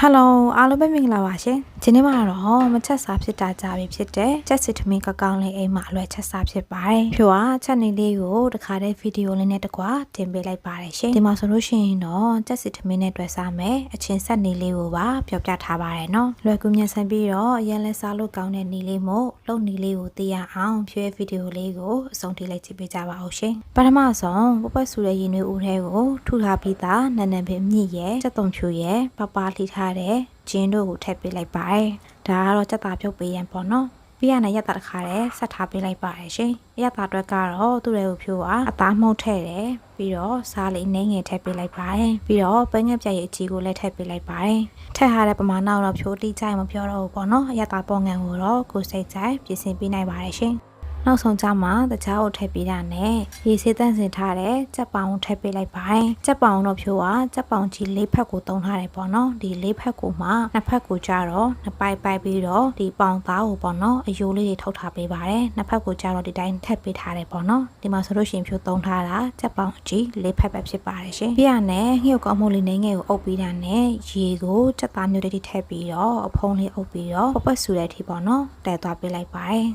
ဟယ်လိုအားလုံးပဲမင်္ဂလာပါရှင် ဒီနေ့မှာတော့မချက်စားဖြစ်တာကြပြီဖြစ်တဲ့ချက်စစ်ထမင်းကကောင်းလေးအိမ်မှာအလွယ်ချက်စားဖြစ်ပါတယ်ဖြိုကချက်နေလေးကိုတခါတည်းဗီဒီယိုလေးနဲ့တကွာတင်ပေးလိုက်ပါတယ်ရှင်ဒီမှာဆိုလို့ရှိရင်တော့ချက်စစ်ထမင်းနဲ့တွေ့စားမယ်အချင်းဆက်နေလေးကိုပါပြောပြထားပါတယ်နော်လွယ်ကူမြန်ဆန်ပြီးတော့ရန်လဲစားလို့ကောင်းတဲ့နေလေးမို့လုံနေလေးကိုသိရအောင်ဖြိုရဲ့ဗီဒီယိုလေးကိုအဆုံးထိလိုက်ကြည့်ပေးကြပါဦးရှင်ပထမဆုံးပပတ်ဆူတဲ့ရင်နွေဦးထဲကိုထုထားပြီးသားနန်နန်ပင်မြင့်ရဲ့စက်တုံဖြူရဲ့ပပလှိထားတဲ့ ဂျင်းတို့ကိုထည့်ပေးလိုက်ပါတယ်။ဒါကတော့စက်တာပြုတ်ပေးရန်ပေါ့နော်။ပြီးရတဲ့ရက်တာတစ်ခါတည်းဆက်ထားပေးလိုက်ပါတယ်ရှင်။ရက်တာအတွက်ကတော့သူ့ရဲ့ဖြိုးကအသားမှုတ်ထည့်တယ်။ပြီးတော့စားလေးနှင်းငယ်ထည့်ပေးလိုက်ပါတယ်။ပြီးတော့ပန်းငက်ပြရဲ့အကြီးကိုလည်းထည့်ပေးလိုက်ပါတယ်။ထည့်ထားတဲ့ပမာဏတော့ဖြိုးတိကျမပြောတော့ဘူးပေါ့နော်။ရက်တာပေါ်ငံကိုတော့ကိုစိတ်ကြိုက်ပြင်ဆင်ပေးနိုင်ပါတယ်ရှင်။ နောက်ဆုံးကြမှာတခြားကိုထည့်ပေးတာနဲ့ရေစေးတန့်စင်ထားတဲ့ကြက်ပောင်ကိုထည့်ပေးလိုက်ပါတယ်ကြက်ပောင်တော့ဖြိုးကကြက်ပောင်ကြီးလေးဖက်ကိုတုံးထားတယ်ပေါ့နော်ဒီလေးဖက်ကိုမှနှစ်ဖက်ကိုကြတော့နှစ်ပိုက်ပိုက်ပြီးတော့ဒီပောင်သားကိုပေါ့နော်အယိုးလေးတွေထုတ်ထားပေးပါတယ်နှစ်ဖက်ကိုကြတော့ဒီတိုင်းထည့်ပေးထားတယ်ပေါ့နော်ဒီမှာဆိုလို့ရှိရင်ဖြိုးတုံးထားတာကြက်ပောင်ကြီးလေးဖက်ပဲဖြစ်ပါတယ်ရှင်ပြရနဲ့ငှုတ်ကောင်းမှုလေးနေငယ်ကိုအုပ်ပြီးတာနဲ့ရေကိုကြက်သားမျိုးလေးထည့်ပြီးတော့အဖုံးလေးအုပ်ပြီးတော့ပပတ်ဆူတဲ့အထိပေါ့နော်တဲသွားပေးလိုက်ပါတယ်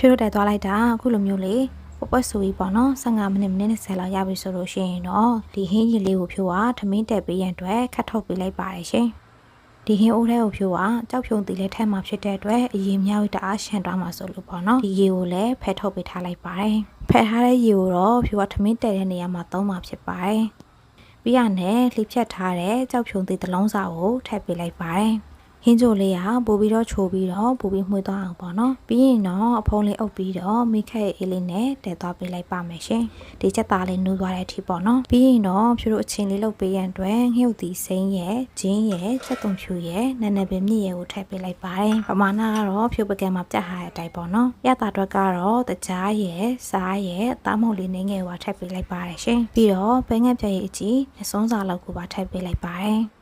ဖြိုးတက်သွားလိုက်တာအခုလိုမျိုးလေးပပွက်ဆူကြီးပေါ့နော်15မိနစ်မိနစ်20လောက်ရပြီဆိုလို့ရှိရင်တော့ဒီဟင်းကြီးလေးကိုဖြိုးကထမင်းတက်ပေးရန်အတွက်ခတ်ထုတ်ပေးလိုက်ပါတယ်ရှင်ဒီဟင်းအိုးထဲကိုဖြိုးကကြောက်ဖြုံတီလေးထဲမှာဖြစ်တဲ့အတွက်အရင်မြောက်တအားရှန်သွားမှာဆိုလို့ပေါ့နော်ဒီရေကိုလည်းဖဲထုတ်ပေးထားလိုက်ပါတယ်ဖဲထားတဲ့ရေကိုတော့ဖြိုးကထမင်းတက်တဲ့နေရာမှာသုံးမှာဖြစ်ပါတယ်ပြီးရနဲ့လှိဖြတ်ထားတဲ့ကြောက်ဖြုံတီတစ်လုံးစာကိုထည့်ပေးလိုက်ပါတယ် ဟင်းချိုလေးကပို့ပြီးတော့ချိုးပြီးတော့ပို့ပြီးမှွေသွားအောင်ပေါ့နော်ပြီးရင်တော့အဖုံးလေးအုပ်ပြီးတော့မိခက်ရဲ့အေးလေးနဲ့တဲသွားပေးလိုက်ပါမယ်ရှင်ဒီချက်သားလေးနှူးသွားတဲ့အထိပေါ့နော်ပြီးရင်တော့ဖြူတို့အချင်းလေးလုပ်ပေးရန်အတွက်ငှုတ်တီစိမ်းရဲ့ဂျင်းရဲ့ချက်သွန်ဖြူရဲ့နန်းနယ်ပင်မြင့်ရဲ့ကိုထည့်ပေးလိုက်ပါတယ်ပမာဏကတော့ဖြူပကံမှာပြတ်ထားတဲ့အတိုင်းပေါ့နော်ရတာအတွက်ကတော့တကြားရဲ့စားရဲ့တားမုတ်လေးနှင်းငယ်ကိုထည့်ပေးလိုက်ပါတယ်ရှင်ပြီးတော့ဘဲငက်ပြရဲ့အကြီးအစွန်းစာလောက်ကိုပါထည့်ပေးလိုက်ပါတယ်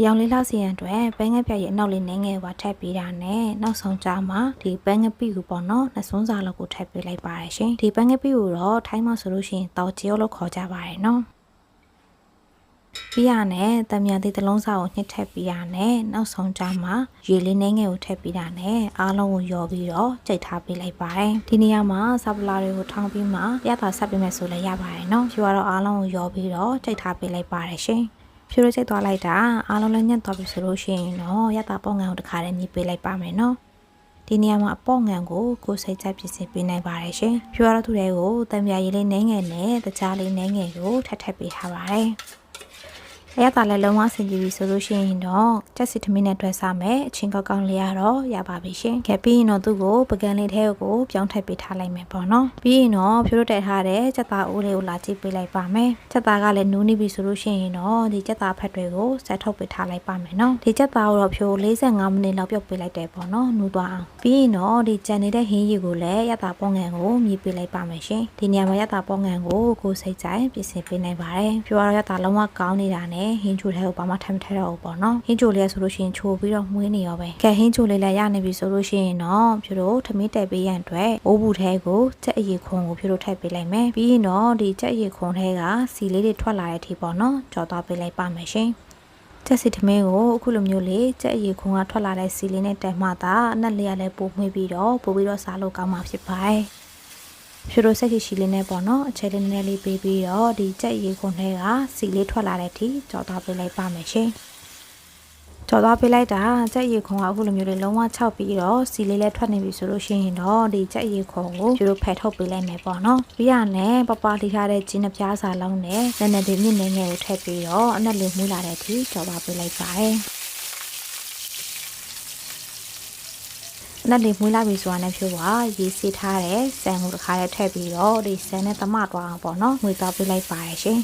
ရောင်လေးလောက်စီရန်အတွက်ပန်းငက်ပြရဲ့အနောက်လေးနှင်းငယ်ပါထည့်ပေးတာနဲ့နောက်ဆုံးကြမှာဒီပန်းငက်ပိကိုပေါ့နော်နှစ်စွန်းစာလောက်ကိုထည့်ပေးလိုက်ပါတယ်ရှင်ဒီပန်းငက်ပိကိုတော့ထိုင်းမှာဆိုလို့ရှိရင်တောက်ကျိုးလို့ခေါ်ကြပါတယ်နော်ပြီးရနဲ့တံမြန်သေးတစ်လုံးစာကိုညှစ်ထည့်ပြီးရနဲ့နောက်ဆုံးကြမှာရေလေးနှင်းငယ်ကိုထည့်ပြီးတာနဲ့အားလုံးကိုယော်ပြီးတော့ကြိတ်ထားပေးလိုက်ပါတယ်ဒီနေရာမှာဆပ်ပလာတွေကိုထောင်းပြီးမှရတာဆက်ပေးမယ်ဆိုလည်းရပါတယ်နော်ဖြူကတော့အားလုံးကိုယော်ပြီးတော့ကြိတ်ထားပေးလိုက်ပါတယ်ရှင် ဖြူရချိတ်သွားလိုက်တာအားလုံးလည်းညက်သွားပြီဆိုလို့ရှိရင်တော့ရတာပေါ့ငံကိုတခါတည်းမြည်ပေးလိုက်ပါမယ်နော်ဒီနေရာမှာအပေါ့ငံကိုကိုစိတ်ချက်ပြင်ဆင်ပေးနိုင်ပါတယ်ရှင်ဖြူရတော့သူတွေကိုတံပြာရည်လေးနှဲငယ်နဲ့တကြားလေးနှဲငယ်ကိုထပ်ထပ်ပေးထားပါတယ် အရသာလည်းလုံးဝဆင်ပြေပြီဆိုလို့ရှိရင်တော့ချက်စီထမင်းနဲ့တွဲစားမယ်အချင်းကောက်ကောက်လေးရတော့ရပါပြီရှင်။ခဲ့ပြီးရင်တော့သူ့ကိုပကံလေးထဲကိုပြောင်းထည့်ပေးထားလိုက်မယ်ပေါ့နော်။ပြီးရင်တော့ဖြိုးတို့တက်ထားတဲ့ချက်သားအိုးလေးကိုလာကြည့်ပေးလိုက်ပါမယ်။ချက်သားကလည်းနူးနေပြီဆိုလို့ရှိရင်တော့ဒီချက်သားဖက်တွေကိုဆက်ထုတ်ပေးထားလိုက်ပါမယ်နော်။ဒီချက်သားကိုတော့ဖြိုး45မိနစ်လောက်ပြုတ်ပေးလိုက်တယ်ပေါ့နော်။နူးသွားအောင်။ပြီးရင်တော့ဒီကြံနေတဲ့ဟင်းရီကိုလည်းရတာပေါငံကိုမြည်ပေးလိုက်ပါမယ်ရှင်။ဒီနေရာမှာရတာပေါငံကိုကိုစိတ်ကြိုင်ပြင်ဆင်ပေးနိုင်ပါတယ်။ဖြိုးကတော့ရတာလုံးဝကောင်းနေတာနဲ့ဟင်းချိုထဲကိုဘာမှထမ်းမထဲတော့ဘူးပေါ့နော်ဟင်းချိုလေးဆိုလို့ရှိရင်ချိုပြီးတော့မွေးနေရောပဲကဲဟင်းချိုလေးလည်းရနေပြီဆိုလို့ရှိရင်တော့ဖြူတို့ထမင်းတက်ပေးရန်အတွက်အိုးဘူးထဲကိုချက်အရီခွန်ကိုဖြူတို့ထည့်ပေးလိုက်မယ်ပြီးရင်တော့ဒီချက်အရီခွန်ထဲကစီလေးတွေထွက်လာတဲ့အထိပေါ့နော်ကြော်သွားပေးလိုက်ပါမယ်ရှင်ချက်စီထမင်းကိုအခုလိုမျိုးလေးချက်အရီခွန်ကထွက်လာတဲ့စီလေးနဲ့တက်မှသာအနက်လေးကလည်းပိုမှွေးပြီးတော့ပို့ပြီးတော့စားလို့ကောင်းမှာဖြစ်ပါတယ် ဖြူရိုဆက်ရှိရှိလေးနဲ့ပေါ့နော်အခြေလေးနည်းလေးပေးပြီးတော့ဒီကြက်ရေခွန်ထဲကစီလေးထွက်လာတဲ့အထိကြော်သွားပေးလိုက်ပါမယ်ရှင်ကြော်သွားပေးလိုက်တာကြက်ရေခွန်ကအခုလိုမျိုးလေးလုံးဝ၆ပြီးတော့စီလေးလည်းထွက်နေပြီဆိုလို့ရှိရင်တော့ဒီကြက်ရေခွန်ကိုဖြူရိုဖယ်ထုတ်ပေးလိုက်မယ်ပေါ့နော်ပြီးရနဲ့ပပလိထားတဲ့ဂျင်းနှပြားစာလုံးနဲ့နည်းနည်းလေးမြင့်နေငယ်ကိုထည့်ပြီးတော့အနက်လေးမူးလာတဲ့အထိကြော်သွားပေးလိုက်ပါတယ် လက်လေးမွေးလာပြီဆိုတာနဲ့ဖြိုးပါရေစီးထားတဲ့ဆန်ကိုတစ်ခါတည်းထည့်ပြီးတော့ဒီဆန်နဲ့သမသွားအောင်ပေါ့နော်ငွေသွားပေးလိုက်ပါရရှင်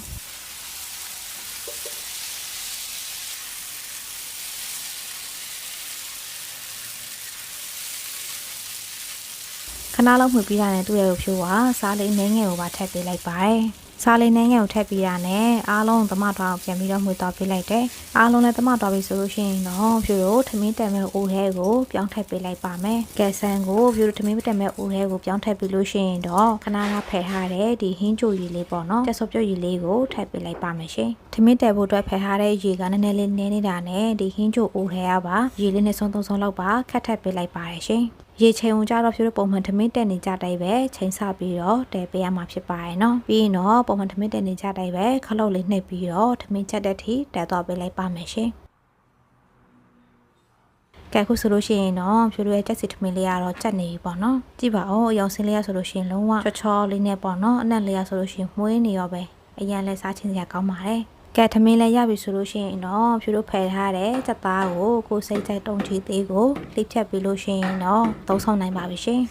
ခဏလောက်မှပြီးတာနဲ့သူ့ရဲ့ကိုဖြိုးပါစားလေးနှင်းငယ်ကိုပါထည့်ပေးလိုက်ပါတယ် စားလေးနှင်းငယ်ကိုထည့်ပြီးတာနဲ့အားလုံးသမထွားကိုပြန်ပြီးတော့မှွေတော့ပေးလိုက်တယ်အားလုံးလည်းသမထွားပြီဆိုလို့ရှိရင်တော့ဖြူတို့ထမင်းတက်မဲ့အိုးထဲကိုပြောင်းထည့်ပေးလိုက်ပါမယ်ကဲဆန်ကိုဖြူတို့ထမင်းတက်မဲ့အိုးထဲကိုပြောင်းထည့်ပြီးလို့ရှိရင်တော့ခဏခဏဖယ်ထားတဲ့ဒီဟင်းချိုရည်လေးပေါ့နော်ကျက်စောပြုတ်ရည်လေးကိုထည့်ပေးလိုက်ပါမယ်ရှင်ထမင်းတက်ဖို့အတွက်ဖယ်ထားတဲ့ရေကနည်းနည်းလေးနည်းနေတာနဲ့ဒီဟင်းချိုအိုးထဲကပါရေလေးနဲ့ဆုံးသုံးဆုံးလောက်ပါခတ်ထည့်ပေးလိုက်ပါတယ်ရှင် ရေချိန်ဝင်ကြတော့ဖြူတို့ပုံမှန်ထမင်းတက်နေကြတိုင်းပဲချိန်ဆပြီးတော့တဲပေးရမှာဖြစ်ပါရဲ့နော်ပြီးရင်တော့ပုံမှန်ထမင်းတက်နေကြတိုင်းပဲခလုတ်လေးနှိပ်ပြီးတော့ထမင်းချက်တဲ့ထိတဲတော့ပေးလိုက်ပါမယ်ရှင်ကဲခုဆိုလို့ရှိရင်တော့ဖြူတို့ရဲ့ကြက်စီထမင်းလေးကတော့ကြက်နေပြီပေါ့နော်ကြည့်ပါဦးအယောင်စင်းလေးရဆိုလို့ရှိရင်လုံးဝချောချောလေးနဲ့ပေါ့နော်အနက်လေးရဆိုလို့ရှိရင်မှုေးနေရောပဲအရင်လဲစားချင်းစရာကောင်းပါတယ် ကဲထမင်းလည်းရပြီဆိုလို့ရှိရင်တော့ဖြူတို့ဖယ်ထားတဲ့စက်သားကိုကိုစိတ်ကြိုက်တုံချီသေးကိုလှိဖြတ်ပြီးလို့ရှိရင်တော့သုံးဆောင်နိုင်ပါပြီရှင်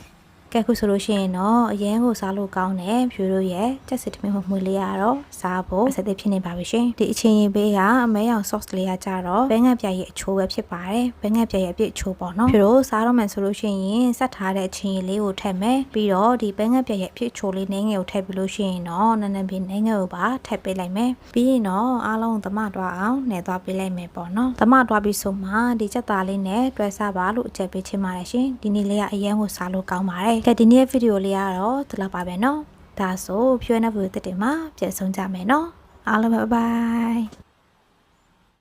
ကဲခုဆိုလို့ရှိရင်တော့အရင်ကိုစားလို့ကောင်းတယ်ဖြူတို့ရဲ့ကြက်စစ်ထမင်းမှုေးလေးရတော့စားဖို့အစသစ်ဖြစ်နေပါပြီရှင်ဒီအချင်းရင်ဘေးကအမဲရောင် sauce လေးရကြတော့ဘဲငတ်ပြရဲ့အချိုးပဲဖြစ်ပါတယ်ဘဲငတ်ပြရဲ့အပြည့်အချိုးပေါ့နော်ဖြူတို့စားတော့မှန်ဆိုလို့ရှိရင်စက်ထားတဲ့အချင်းရင်လေးကိုထည့်မယ်ပြီးတော့ဒီဘဲငတ်ပြရဲ့အပြည့်အချိုးလေးနှင်းငယ်ကိုထည့်ပြီးလို့ရှိရင်တော့နန်းနန်းပြင်းနှင်းငယ်ကိုပါထည့်ပေးလိုက်မယ်ပြီးရင်တော့အားလုံးသမတွားအောင်နှဲသွားပေးလိုက်မယ်ပေါ့နော်သမတွားပြီးဆိုမှဒီချက်သားလေးနဲ့တွဲစားပါလို့အကြံပေးချင်ပါတယ်ရှင်ဒီနေ့လေးကအရန်ကိုစားလို့ကောင်းပါတယ်ကဲဒီနေ့ဗီဒီယိုလေးကတော့ဒီလောက်ပါပဲနော်ဒါဆိုဖြွေးနေဖို့တက်တယ်မှာပြန်ဆုံးကြမယ်နော်အားလုံးပဲဘိုင်